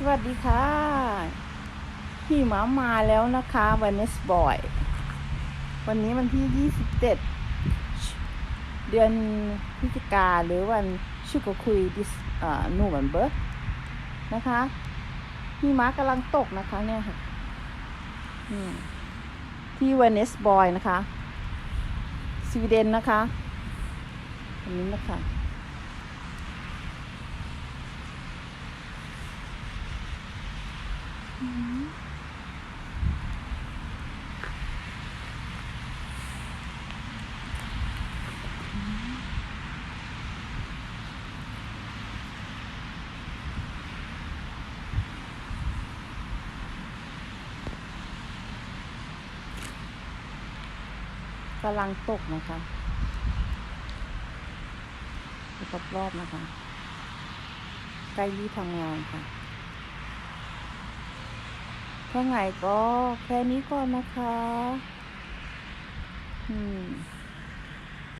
สวัสดีค่ะ พี่หมามาแล้วนะคะวันเนสบอย วันนี้วันที่ 27 เดือนพฤศจิกาหรือวันชุกคุยดิสนูเวนเบอร์นะคะพี่ม้ากำลังตกนะคะเนี่ยค่ะที่วันเนสบอยนะคะสวีเดนนะคะอันนี้นะคะ กำลังตกนะคะรอบๆนะคะใกล้ที่ทำงานค่ะ แค่ไงก็แค่นี้ก่อนนะคะ อืม